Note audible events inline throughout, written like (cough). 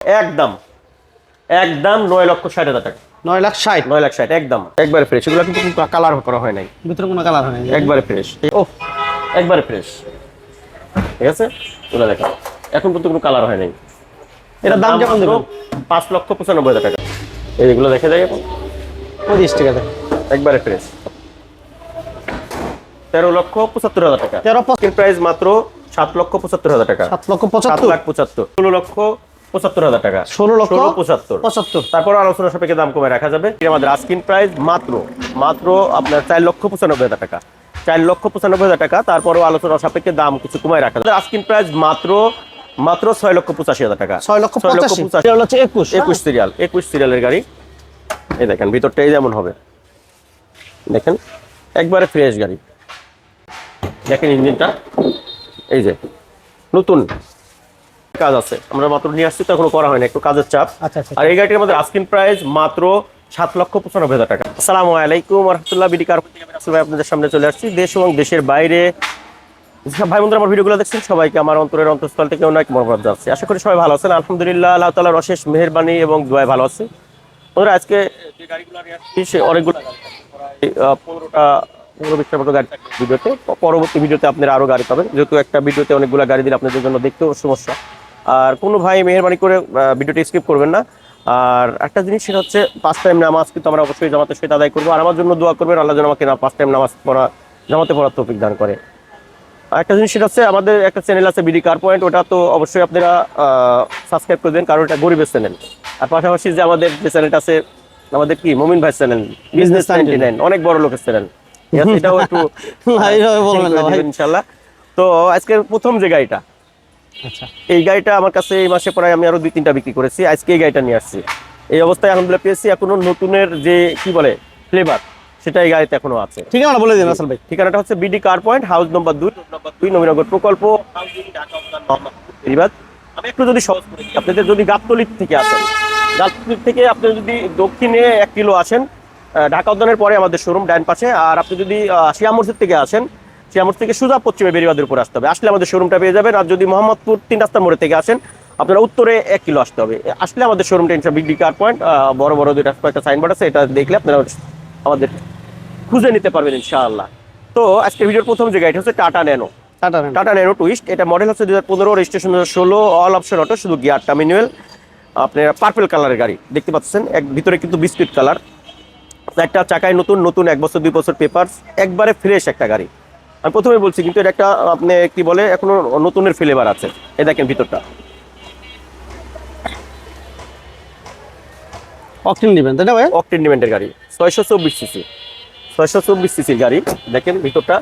একদম। একদম নয় লক্ষ ষাট হাজার টাকা। নয় লাখ ষাট? নয় লাখ ষাট একদম। একবারে ফ্রেশ এগুলো কিন্তু কালার করা হয় নাই। ভিতরে কোনো কালার হয় না একবারে ফ্রেশ ও একবারে ফ্রেশ ঠিক আছে? এগুলো দেখো। এখন কিন্তু কোনো কালার হয় নাই। এটার দাম কেমন দেবেন? পাঁচ লক্ষ পঁচানব্বই হাজার টাকা। এইগুলো দেখে যায় এখন। পঁচিশ টাকা দেন। একবারে ফ্রেশ তেরো লক্ষ পঁচাত্তর হাজার টাকা। তেরো প্রাইস মাত্র সাত লক্ষ পঁচাত্তর হাজার টাকা। সাত লক্ষ পঁচাত্তর। লাখ পঁচাত্তর। ষোলো লক্ষ পঁচাত্তর হাজার টাকা। ষোলো লক্ষ পঁচাত্তর। পঁচাত্তর। তারপর আলোচনা সাপেক্ষে দাম কমে রাখা যাবে। আমাদের আস্কিন প্রাইস মাত্র মাত্র আপনার চার লক্ষ পঁচানব্বই হাজার টাকা। চার লক্ষ পঁচানব্বই হাজার টাকা তারপরও আলোচনা সাপেক্ষে দাম কিছু কমায় রাখা যাবে। আস্কিন প্রাইস মাত্র মাত্র ছয় লক্ষ পঁচাশি হাজার টাকা। ছয় লক্ষ ছয় লক্ষ পঁচাশি। হচ্ছে একুশ। একুশ সিরিয়াল একুশ সিরিয়ালের গাড়ি। এই দেখেন ভিতরটা এই যেমন হবে। দেখেন একবারে ফ্রেশ গাড়ি। দেখেন ইঞ্জিনটা। এই যে নতুন। কাজ আছে। আমরা মাত্র নিয়ে আসছি তো এখনও করা হয়নি একটু কাজের চাপ। আচ্ছা, আচ্ছা। আর এই গাড়িটির আমাদের আস্কিন প্রাইস মাত্র সাত লক্ষ পঁচানব্বই হাজার টাকা। আসসালামু আলাইকুম রহমতুল্লাহ বিডি কার থেকে আমি রাসেল ভাই আপনাদের সামনে চলে আসছি। দেশ এবং দেশের বাইরে ভাই বন্ধুরা আমার ভিডিওগুলো দেখছেন? সবাইকে আমার অন্তরের অন্তঃস্থল থেকে অনেক মনোভাব যাচ্ছে আশা করি সবাই ভালো আছেন। আলহামদুলিল্লাহ আল্লাহ তালার অশেষ মেহরবানি এবং দোয়ায় ভালো আছে। বন্ধুরা আজকে যে গাড়িগুলো সে অনেকগুলো। পনেরোটা পনেরো বিশটার মতো গাড়ি ভিডিওতে। পরবর্তী ভিডিওতে আপনারা আরও গাড়ি পাবেন। যেহেতু একটা ভিডিওতে অনেকগুলো গাড়ি দিলে আপনাদের জন্য দেখতেও সমস্যা। আর কোনো ভাই মেহরবানি করে ভিডিওটি স্কিপ করবেন না। আর একটা জিনিস সেটা হচ্ছে পাঁচ টাইম নামাজ কিন্তু আমরা অবশ্যই জামাতে সহিত আদায় করব। আর আমার জন্য দোয়া করবেন আল্লাহ যেন আমাকে পাঁচ টাইম নামাজ পড়া জামাতে পড়ার তৌফিক দান করে। আর একটা জিনিস সেটা হচ্ছে আমাদের একটা চ্যানেল আছে বিডি কার পয়েন্ট ওটা তো অবশ্যই আপনারা সাবস্ক্রাইব করে দেন কারণ এটা গরিবের চ্যানেল আর পাশাপাশি যে আমাদের যে চ্যানেলটা আছে আমাদের কি মমিন ভাই চ্যানেল বিজনেস নাইনটি নাইন অনেক বড় লোকের চ্যানেল এটাও একটু। (laughs) ইনশাল্লাহ। তো আজকে প্রথম যে গাড়িটা আচ্ছা এই গাড়িটা আমার কাছে এই মাসে প্রায় আমি আরও দুই তিনটা বিক্রি করেছি। আজকে এই গাড়িটা নিয়ে আসছি। এই অবস্থায় আলহামদুলিল্লাহ পেয়েছি। এখনও নতুনের যে কি বলে ফ্লেভার সেটা এই গাড়িতে এখনও আছে। ঠিকানা বলে দিন রাসেল ভাই। ঠিকানাটা হচ্ছে BD car point house number দুই নম্বর দুই নবীনগর প্রকল্প। আমি একটু যদি সহজ করে দিই, আপনাদের যদি গাবতলির থেকে আসেন গাবতলির থেকে আপনি যদি দক্ষিণে এক কিলো আসেন ঢাকা উদ্যানের পরে আমাদের শোরুম ডাইন পাশে। আর আপনি যদি শিয়া মসজিদ থেকে আসেন শিয়া থেকে সুজা পশ্চিমে বেরিবাদের উপর আসতে হবে। আসলে আমাদের শোরুমটা পেয়ে যাবেন। আর যদি মোহাম্মদপুর তিন রাস্তার মোড়ে থেকে আসেন আপনারা উত্তরে এক কিলো আসতে হবে। আসলে আমাদের শোরুমটা ইনশা বিডি কার পয়েন্ট বড় বড় দুইটা একটা সাইনবোর্ড আছে এটা দেখলে আপনারা আমাদের খুঁজে নিতে পারবেন ইনশাআল্লাহ। তো আজকে ভিডিওর প্রথম যে গাড়িটা হচ্ছে Tata Nano Tata Tata Nano twist এটা মডেল হচ্ছে দু হাজার পনেরো রেজিস্ট্রেশন ষোলো অল অপশন অটো শুধু গিয়ারটা ম্যানুয়াল আপনার পার্পল কালারের গাড়ি দেখতে পাচ্ছেন? এক ভিতরে কিন্তু বিস্কিট কালার একটা চাকায় নতুন নতুন এক বছর দুই বছর পেপারস একবারে ফ্রেশ একটা গাড়ি। আমি প্রথমে বলছি কিন্তু এটা একটা আপনি কি বলে এখনও নতুনের ফ্লেভার আছে। এ দেখেন ভিতরটা। অকটেন নেবেন তাই না ভাই? অকটেন ডিমেন্টের গাড়ি। ছয়শো চব্বিশ সিসি ছয়শো চব্বিশ সিসির গাড়ি। দেখেন ভিতরটা।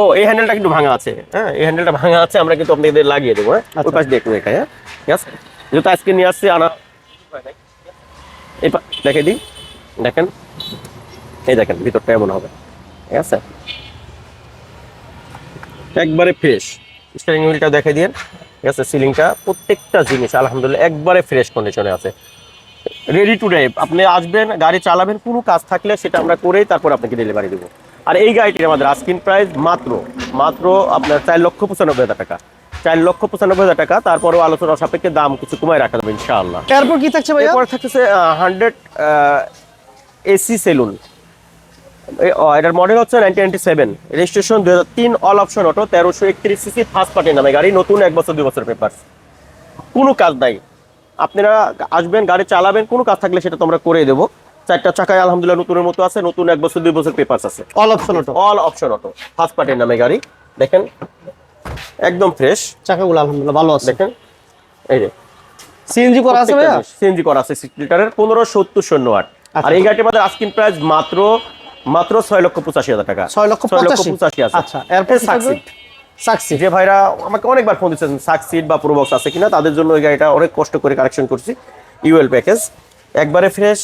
ও এই হ্যান্ডেলটা কিন্তু ভাঙা আছে। হ্যাঁ এই হ্যান্ডেলটা ভাঙা আছে আমরা কিন্তু আপনাদের লাগিয়ে দেবো হ্যাঁ? ওই আচ্ছা। পাশ দিয়ে একটু দেখাই হ্যাঁ? ঠিক আছে? যেহেতু আজকে নিয়ে আসছি আনা এই দেখে দিই। দেখেন? এই দেখেন ভিতরটা এমন হবে। ঠিক আছে? একবারে ফ্রেশ স্টারিং হুইলটা দেখে দিন ঠিক আছে সিলিংটা প্রত্যেকটা জিনিস আলহামদুলিল্লাহ একবারে ফ্রেশ কন্ডিশনে আছে। রেডি টু ড্রাইভ আপনি আসবেন গাড়ি চালাবেন কোনো কাজ থাকলে সেটা আমরা করেই তারপর আপনাকে ডেলিভারি দেবো। আর এই গাড়িটির আমাদের আস্কিন প্রাইস মাত্র মাত্র আপনার চার লক্ষ পঁচানব্বই হাজার টাকা। চার লক্ষ পঁচানব্বই হাজার টাকা তারপরেও আলোচনা সাপেক্ষে দাম কিছু কমায় রাখা যাবে ইনশাআল্লাহ। এরপর কি থাকছে ভাইয়া? এরপরে থাকতেছে হান্ড্রেড এসি সেলুন এটার মডেল হচ্ছে নাইনটিন নাইনটি সেভেন রেজিস্ট্রেশন হাজার তিন অল অপশন অটো তেরোশো একত্রিশ সিসি ফার্স্ট পার্টি নামে গাড়ি নতুন এক বছর দুই বছর পেপার কোনো কাজ নাই। আপনারা আসবেন গাড়ি চালাবেন কোনো কাজ থাকলে সেটা তো আমরা করে দেবো। চারটা চাকায় আলহামদুলিল্লাহ নতুনের মতো আছে নতুন এক বছর দুই বছর পেপার আছে। All option auto all option auto first পার্টির নামে গাড়ি। দেখেন একদম ফ্রেশ চাকাগুলো আলহামদুলিল্লাহ ভালো আছে। দেখেন এই যে। সিএনজি করা আছে সিএনজি করা আছে সিক্স লিটারের পনেরো সত্তর শূন্য আট। আচ্ছা। আর এই গাড়িটির মধ্যে আস্কিন প্রাইস মাত্র মাত্র ছয় লক্ষ পঁচাশি হাজার টাকা। ছয় লক্ষ পঁচাশি। পঁচাশি আছে। আচ্ছা এরপর সাকসিড সাকসি যে ভাইরা আমাকে অনেকবার ফোন দিচ্ছেন সাকসিড বা প্রোবক্স আছে কিনা তাদের জন্য গাড়িটা অনেক কষ্ট করে কালেকশন করছি। ইউএল প্যাকেজ একবারে ফ্রেশ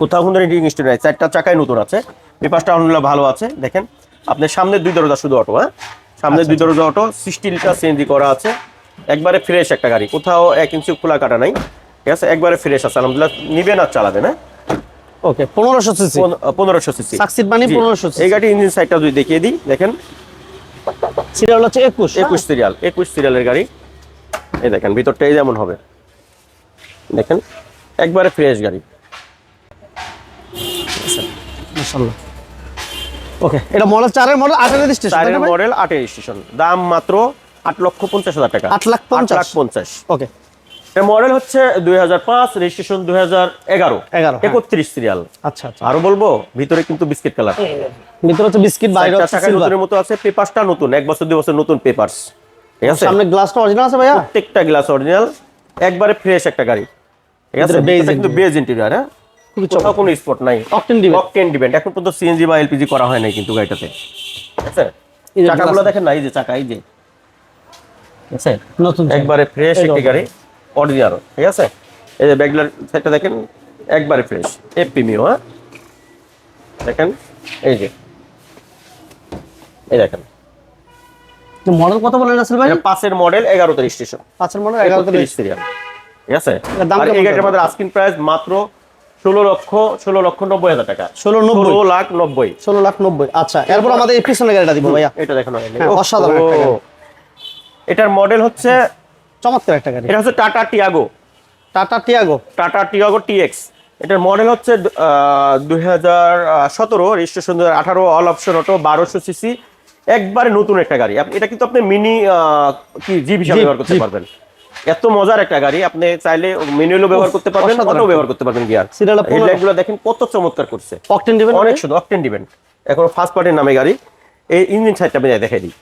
কোথাও কোনো রিডিং স্টোর নাই। চারটা চাকায় নতুন আছে। পেপারটা আলহামদুলিল্লাহ ভালো আছে। দেখেন আপনার সামনে দুই দরজা শুধু অটো হ্যাঁ? সামনে দুই দরজা অটো সিক্সটি লিটার সিএনজি করা আছে। একবারে ফ্রেশ একটা গাড়ি। কোথাও এক ইঞ্চি খোলা কাটা নাই। ঠিক আছে? একবারে ফ্রেশ আছে। আলহামদুলিল্লাহ নিবেন আর চালাবেন হ্যাঁ ওকে পনেরোশো সিসি পনেরোশো সিসি সাকসিড মানে পনেরোশো এই গাড়ি ইঞ্জিন সাইডটা যদি দেখিয়ে দিই দেখেন। সিরিয়াল হচ্ছে একুশ একুশ সিরিয়াল একুশ সিরিয়ালের গাড়ি। এই দেখেন ভিতরটা এই যেমন হবে। দেখেন একবারে ফ্রেশ গাড়ি। মাশাআল্লাহ। ওকে এটা মডেল চারের মডেল আটের রেজিস্ট্রেশন চারের মডেল আটের স্টেশন দাম মাত্র আট লক্ষ পঞ্চাশ হাজার টাকা। আট লাখ পঞ্চাশ? লাখ পঞ্চাশ। ওকে এর মডেল হচ্ছে দুই হাজার পাঁচ রেজিস্ট্রেশন দুই হাজার এগারো। 11, হ্যাঁ। একত্রিশ সিরিয়াল আচ্ছা আচ্ছা। আরও বলব ভিতরে কিন্তু বিস্কিট কালার ভিতরে হচ্ছে বিস্কিট বাইরে নতুনের মতো আছে পেপারসটা নতুন এক বছর দুই বছর নতুন পেপারস ঠিক আছে? সামনে গ্লাসটা অরিজিনাল আছে ভাইয়া? প্রত্যেকটা গ্লাস অরিজিনাল একবারে ফ্রেশ একটা গাড়ি। ঠিক আছে? কিন্তু বেজ ইন্টেরিয়র হ্যাঁ? খুবই কোথাও কোনো স্পট নাই। অকটেন দিবে অকটেন ডিপেন্ড এখন পর্যন্ত সিএনজি বা এলপিজি করা হয় নাই কিন্তু গাড়িটাতে। ঠিক আছে? এই যে চাকাগুলো দেখেন না এই যে চাকা এই যে। ঠিক আছে? নতুন একবারে ফ্রেশ একটি গাড়ি। অরিজিনাল ঠিক আছে? এই যে ব্যাগলার সাইডটা দেখেন একবারে ফ্রেশ এফ প্রিমিও হ্যাঁ? দেখেন এই যে এই দেখেন। মডেল কত বলেন রাসেল ভাই? পাঁচের মডেল এগারো এগারোতে স্টেশন পাঁচের মডেল এগারো একত্রিশ সিরিয়াল ঠিক আছে? আর এই গাড়িটার? আমাদের আস্কিং প্রাইস মাত্র ষোলো লক্ষ ষোলো লক্ষ নব্বই হাজার টাকা। ষোলো নব্বই। লাখ নব্বই। ষোলো লাখ নব্বই আচ্ছা এরপর আমাদের এই পিছনে গাড়িটা দিব ভাইয়া। এটা দেখানো হ্যাঁ, অসাধারণ এটার মডেল হচ্ছে চমৎকার একটা গাড়ি। এটা হচ্ছে Tata Tiago Tata Tiago Tata Tiago TX এটার মডেল হচ্ছে দুই হাজার সতেরো রেজিস্ট্রেশন দু আঠারো অল অপশন অটো বারোশো সিসি একবারে নতুন একটা গাড়ি। এটা কিন্তু আপনি মিনি কি জিপ হিসাবে ব্যবহার করতে পারবেন। এত মজার একটা গাড়ি। আপনি চাইলে ম্যানুয়ালও ব্যবহার করতে পারবেন অটো ব্যবহার করতে পারবেন গিয়ার Serial পনেরো। হেডলাইটগুলো দেখেন কত চমৎকার করছে। অকটেন দিবেন অনেক শুধু অকটেন ডিভেন্ট এখন ফার্স্ট পার্টির নামে গাড়ি। এই ইঞ্জিন সাইডটা আমি দেখাই দিই।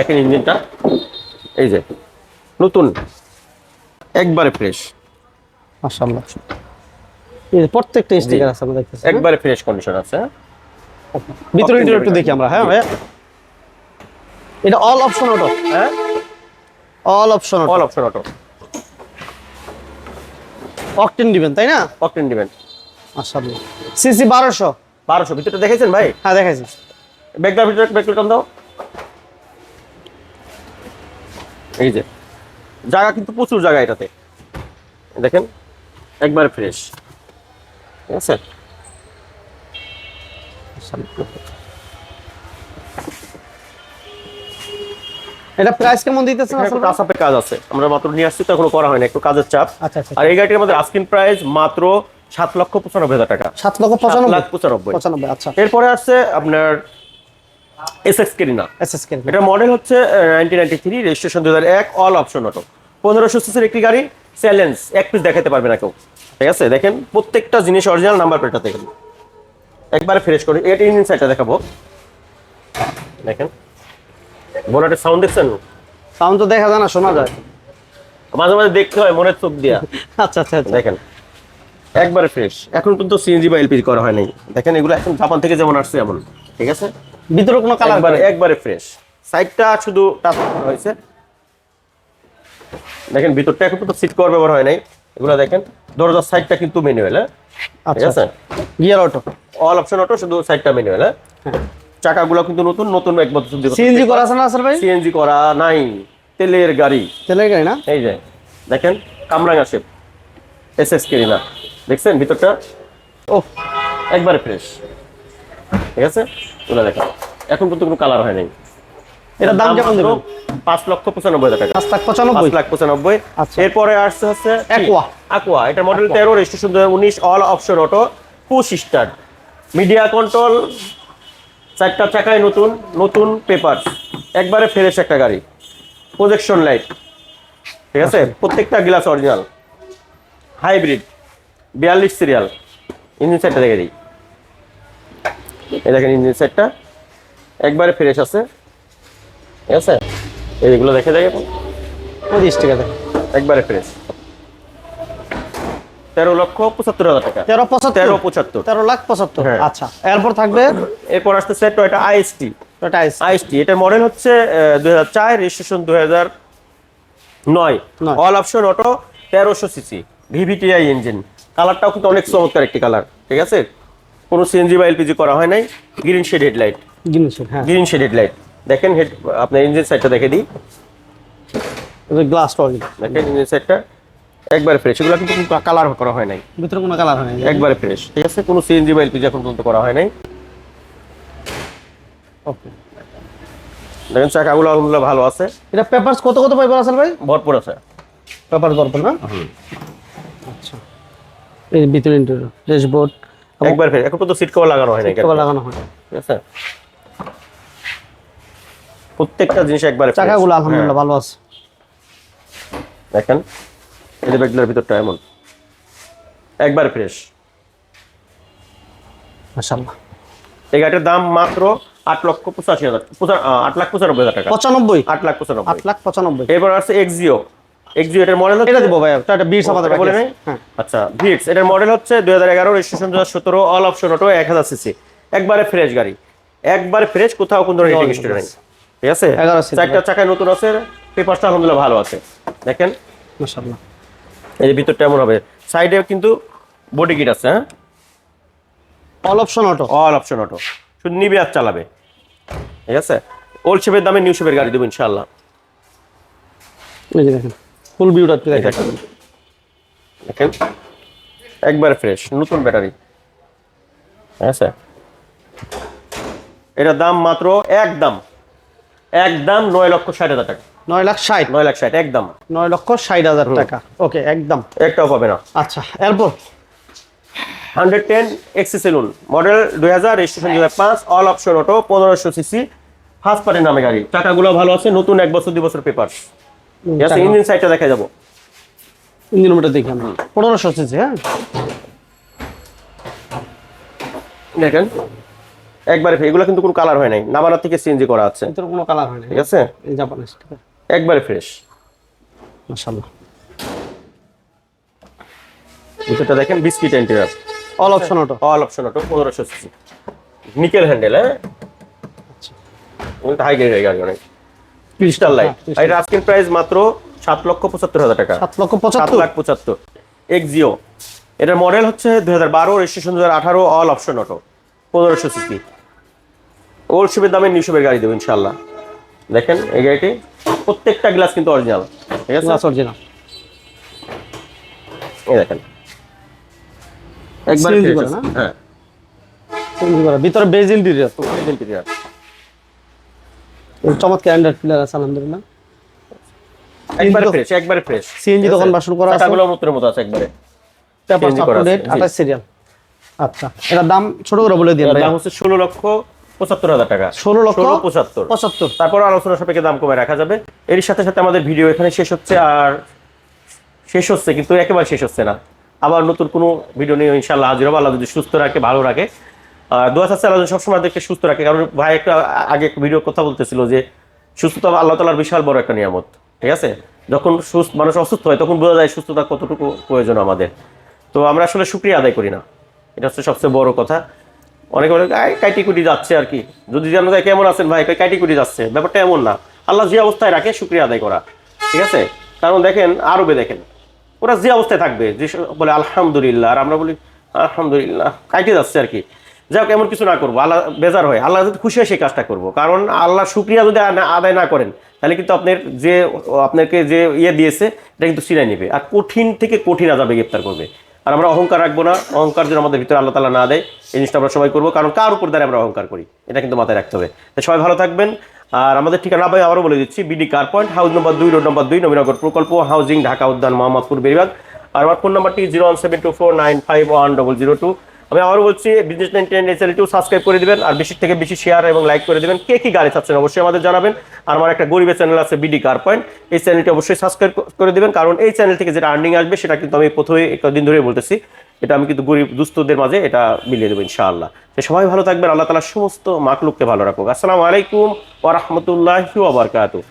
দেখেন ইঞ্জিনটা। এই যে নতুন। একবারে ফ্রেশ মাশাআল্লাহ। এই প্রত্যেকটা স্টিকার আছে আমরা দেখতেছি? একবারে ফ্রেশ কন্ডিশন আছে? ভিতরে ইন্টেরিয়র একটু দেখি আমরা। হ্যাঁ ভাইয়া। এটা অল অপশন অটো হ্যাঁ? All option auto all option auto octane দিবেন তাই না? অকটেন ডিভেন্ট মাশাআল্লাহ। সিসি 1200 বারোশো। ভিতরটা দেখেছেন ভাই? হ্যাঁ দেখাইছি। ব্যাগটার ভিতরে ব্যাগটা টান দাও। এই যে জায়গা কিন্তু প্রচুর জায়গা এটাতে। দেখেন একবারে ফ্রেশ ঠিক আছে? এটা প্রাইস কেমন দিতেছেন কাজ আছে। আমরা মাত্র নিয়ে আসছি তো এখনও করা হয়নি একটু কাজের চাপ। আচ্ছা আচ্ছা আর এই গাড়িটির আমাদের আস্কিং প্রাইস মাত্র সাত লক্ষ পঁচানব্বই হাজার টাকা। সাত লক্ষ পঁচানব্বই? পঁচানব্বই। পঁচানব্বই আচ্ছা। এরপরে আসছে আপনার এস এক্স কেরিনা এসএস কে এটা মডেল হচ্ছে নাইনটিন নাইনটি থ্রি রেজিস্ট্রেশন দু হাজার এক অল অপশন অটো পনেরোশো সিসির একটি গাড়ি চ্যালেঞ্জ এক পিস দেখাতে পারবে না কেউ। ঠিক আছে? দেখেন প্রত্যেকটা জিনিস অরিজিনাল নাম্বার প্লেটটা দেখেন। একবারে ফ্রেশ করে এটা ইঞ্জিন সাইডটা দেখাবো। দেখেন। বোনাটের সাউন্ড দেখছেন? সাউন্ড তো দেখা যায় না শোনা যায়। মাঝে মাঝে দেখতে হয় মনের চোখ দিয়া। (laughs) আচ্ছা আচ্ছা আচ্ছা। দেখেন। একবারে ফ্রেশ এখন পর্যন্ত সিএনজি বা এলপিজি করা হয় নাই। দেখেন এগুলো এখন জাপান থেকে যেমন আসছে এমন। ঠিক আছে? ভিতরে কোনো কালার একবারে একবারে ফ্রেশ সাইডটা শুধু টাচ হয়েছে। দেখেন ভিতরটা এখন তো সিট কভার ব্যবহার হয় নাই। এগুলো দেখেন দরজার সাইডটা কিন্তু ম্যানুয়াল হ্যাঁ? ঠিক আচ্ছা আছে? Gear auto all option auto শুধু সাইডটা ম্যানুয়াল হ্যাঁ? চাকাগুলো কিন্তু নতুন নতুন এক বছর সিএনজি করা আছে না স্যার ভাই? সিএনজি করা নাই। তেলের গাড়ি। তেলের গাড়ি না? এই যে দেখেন কামরাঙ্গা শেপ এস এস কেরিনা দেখছেন ভিতরটা? ও। একবারে ফ্রেশ ঠিক আছে? ওটা দেখেন। এখন পর্যন্ত কোনো কালার হয় নাই। এটার দাম কেমন দেবেন? পাঁচ লক্ষ পঁচানব্বই হাজার টাকা। পাঁচ লাখ পাঁচ পঁচানব্বই লাখ পঁচানব্বই। আচ্ছা। এরপরে আসছে হচ্ছে Aqua। aqua এটা মডেল তেরো রেজিস্ট্রেশন উনিশ all option auto push start media control চারটা চাকায় নতুন নতুন পেপার একবারে ফ্রেশ একটা গাড়ি। প্রজেকশন লাইট ঠিক আছে? প্রত্যেকটা গ্লাস অরিজিনাল হাইব্রিড বিয়াল্লিশ সিরিয়াল ইঞ্জিন সেটটা দেখে দিই। এই দেখেন ইঞ্জিন সেটটা। একবারে ফ্রেশ আছে। ঠিক আছে? এইগুলো দেখে দেখে পঁচিশ টাকা দেখেন। একবারে ফ্রেশ তেরো লক্ষ পঁচাত্তর হাজার টাকা। তেরো পঁচাত্তর? তেরো পঁচাত্তর। তেরো লাখ পঁচাত্তর? হ্যাঁ। আচ্ছা এরপর থাকবে? এরপর আসতেছে টয়টা আইএসটি এটা আইস আইএসটি এটার মডেল হচ্ছে দুই হাজার চার রেজিস্ট্রেশন দুই হাজার নয়। নয়। অল অপশন অটো তেরোশো সিসি ভিভিটিআই ইঞ্জিন কালারটাও কিন্তু অনেক চমৎকার একটি কালার ঠিক আছে? কোনো সিএনজি বা এলপিজি করা হয় নাই। গ্রিন শেড হেডলাইট জিনিসের হ্যাঁ। গ্রিন শেড হেডলাইট দেখেন হেড আপনার ইঞ্জিন সাইডটা দেখে দিই। গ্লাস অরিজিনাল দেখেন ইঞ্জিন সাইডটা একবারে ফ্রেশ এগুলো কিন্তু কালার করা হয় নাই। ভিতরে কোনো কালার হয় না একবারে ফ্রেশ ঠিক আছে? কোনো সিএনজি বা এলপিজি এখন পর্যন্ত করা হয় নাই। ওকে দেখেন চাকাগুলো আলহামদুলিল্লাহ ভালো আছে। এটা পেপারস কত কত পেপার আছে ভাই? ভরপুর আছে। পেপার দরকার না? আচ্ছা। এই ভিতরে ইন্টেরিয়র ড্যাশবোর্ড একবার ফের এখন তো সিট কভার লাগানো হয় না কভার লাগানো হয় ঠিক আছে? প্রত্যেকটা জিনিস একবারে। চাকাগুলো আলহামদুলিল্লাহ ভালো আছে। হ্যাঁ, দেখেন এই ব্যাগগুলোর ভিতরটা এমন। একবার ফ্রেশ মাশাআল্লাহ। এই গাড়িটার দাম মাত্র আট লক্ষ পঁচাশি হাজার আট লাখ পঁচানব্বই হাজার টাকা। পঁচানব্বই? আট লাখ পঁচানব্বই। আট লাখ পঁচানব্বই। এরপর আছে এক্সিও এক্সিও মডেল এটা দিব ভাই এটা বিশ আমাদের বলে নেই? হ্যাঁ। আচ্ছা ভিক্স এটার মডেল হচ্ছে দুই হাজার এগারো রেজিস্ট্রেশন দু হাজার সতেরো অল অপশন অটো এক হাজার সিসি একবারে ফ্রেশ গাড়ি। একবারে ফ্রেশ কোথাও কোনো রেটিং All নেই। ঠিক আছে? চারটা চাকায় নতুন আছে পেপারটা আলহামদুলিল্লাহ ভালো আছে। দেখেন। মাশাআল্লাহ। এই যে ভিতরটা এমন হবে। সাইডে কিন্তু বডি কিট আছে হ্যাঁ? All option auto all option auto শুধু নিবে আর চালাবে। ঠিক আছে? ওল্ড শেপের দামে নিউ শেপের গাড়ি দেবো ইনশাল্লাহ এই যে দেখেন। ফুল ভিউটা একটু দেখেন দেখেন একবার ফ্রেশ নতুন ব্যাটারি আছে? এটার দাম মাত্র একদম একদম নয় লক্ষ ষাট হাজার টাকা। নয় লাখ ষাট। নয় লাখ ষাট একদম। নয় লক্ষ ষাট হাজার টাকা। ওকে একদম। একটাও পাবে না। আচ্ছা এরপর? Hundred ten XE saloon model দুই হাজার রেজিস্ট্রেশন দুই পাঁচ অল অপশন অটো পনেরোশো সিসি ফার্স্ট পার্টির নামে গাড়ি। টাকাগুলো ভালো আছে নতুন এক বছর দুই বছর পেপার ইঞ্জিন সাইডটা দেখা যাব। ইঞ্জিন দেখি আমরা। পনেরোশো সিসি হ্যাঁ? দেখেন একবারে ফ্রেশ এগুলো কিন্তু কোনো কালার হয় নাই। থেকে সিএনজি করা আছে। কোনো কালার হয় না ঠিক আছে? এই জাপানিজ ঠিক একবারে ফ্রেশ মাশাআল্লাহ। ভিতরটা দেখেন biscuit interior all option auto all option auto পনেরোশো সিসি। নিকেল হ্যান্ডেল হ্যাঁ? হাই গ্রেড গাড়ি অনেক। ক্রিস্টাল লাইট এটা আজকের প্রাইস মাত্র সাত লক্ষ পঁচাত্তর হাজার টাকা। সাত লক্ষ পঁচাত্তর। লাখ পঁচাত্তর। এক্সিও এটার মডেল হচ্ছে দুই হাজার বারো রেজিস্ট্রেশন দু হাজার আঠারো অল অপশন অটো পনেরোশো সিসি। ওল্ড শিপের দামে নিউ শিপের গাড়ি দেবো ইনশাল্লাহ দেখেন এই গাড়িটি? প্রত্যেকটা গ্লাস কিন্তু অরিজিনাল ঠিক আছে? গ্লাস অরিজিনাল এই দেখেন। একবার? হ্যাঁ। ভিতরে বেজ ইন্টেরিয়র এই interior। চমৎকার অ্যান্ড্রয়েড প্লেয়ার আছে আলহামদুলিল্লাহ। একবারে ফ্রেশ একবারে ফ্রেশ CNG তখন বাসন করা আছে? টাকাগুলো নতুনের মতো আছে একবারে। পেপার CNG করা আছে, আপডেট জি। আঠাশ সিরিয়াল আচ্ছা এটার দাম ছোট করে বলে দিন ভাই দাম হচ্ছে ষোলো লক্ষ পঁচাত্তর হাজার টাকা। ষোলো লক্ষ পঁচাত্তর। পঁচাত্তর। তারপর আলোচনা সাপেক্ষে দাম কমে রাখা যাবে। এর সাথে সাথে আমাদের ভিডিও এখানে শেষ হচ্ছে আর শেষ হচ্ছে কিন্তু একেবারে শেষ হচ্ছে না। আবার নতুন কোনো ভিডিও নিয়ে ইনশাল্লাহ হাজির হব। আল্লাহ যদি সুস্থ রাখে ভালো রাখে। দোয়া আল্লাহ সবসময় দেখে সুস্থ রাখে। কারণ ভাই একটা আগে ভিডিও কথা বলতেছিল যে সুস্থতা আল্লাহ তালার বিশাল বড় একটা নিয়ামত। ঠিক আছে? যখন সুস্থ মানুষ অসুস্থ হয় তখন বোঝা যায় সুস্থতা কতটুকু প্রয়োজন আমাদের। তো আমরা আসলে সুক্রিয়া আদায় করি না। এটা হচ্ছে সবচেয়ে বড় কথা। অনেকে বলে "আই, কাইটি কুটি যাচ্ছে আর কি। যদি জানো যায় কেমন আছেন ভাই? কই কাইটি কুটি যাচ্ছে। ব্যাপারটা এমন না। আল্লাহ যে অবস্থায় রাখে শুক্রিয়া আদায় করা। ঠিক আছে? কারণ দেখেন আরবে দেখেন ওরা যে অবস্থায় থাকবে যে বলে আলহামদুলিল্লাহ। আর আমরা বলি আলহামদুলিল্লাহ। কাইটে যাচ্ছে আর কি। যাই হোক, এমন কিছু না করব। আল্লাহ বেজার হয়। আল্লাহ যদি খুশি হয়, সেই কাজটা করব। কারণ আল্লাহ শুক্রিয়া যদি আদায় না করেন, তাহলে কিন্তু আপনার যে, আপনাকে যে ইয়ে দিয়েছে, এটা কিন্তু সিনাই নেবে। আর কঠিন থেকে কঠিন আজাবে গ্রেপ্তার করবে। আর আমরা অহংকার রাখব না। অহংকার যেন আমাদের ভিতরে আল্লাহ তালা না দেয়, এই জিনিসটা আমরা সবাই করব। কারণ কার উপর দ্বারা আমরা অহংকার করি? এটা কিন্তু মাথায় রাখতে হবে। তো সবাই ভালো থাকবেন। আর আমাদের ঠিকানা ভাই আবারও বলে দিচ্ছি, BD car point, house number দুই, রোড নম্বর দুই, নবীনগর প্রকল্প, হাউজিং, ঢাকা উদ্যান, মোহাম্মদপুর বেরিবাগ আর আমার ফোন নাম্বারটি zero one seven two four nine five one double zero two. আমি আবারও বলছি বিজনেস নাইন টেন চ্যানেলটিও সাবস্ক্রাইব করে দিবেন, আর বেশি থেকে বেশি শেয়ার এবং লাইক করে দেবেন। কে কি গাড়ি চাচ্ছেন অবশ্যই আমাদের জানাবেন। আর আমার একটা গরিবের চ্যানেল আছে বিডি কার পয়েন্ট এই চ্যানেলটি অবশ্যই সাবস্ক্রাইব করে দিবেন, কারণ এই চ্যানেল থেকে যেটা আর্নিং আসবে, সেটা কিন্তু আমি প্রথমে কদিন ধরে বলতেছি। এটা আমি কিন্তু গরিব দুস্থদের মাঝে এটা মিলিয়ে দেবো, ইনশাআল্লাহ। তো সবাই ভালো থাকবেন, আল্লাহ তালা সমস্ত মাকলুককে ভালো রাখুক। আসসালামু আলাইকুম ওয়া রাহমাতুল্লাহি ওয়া বারাকাতুহু।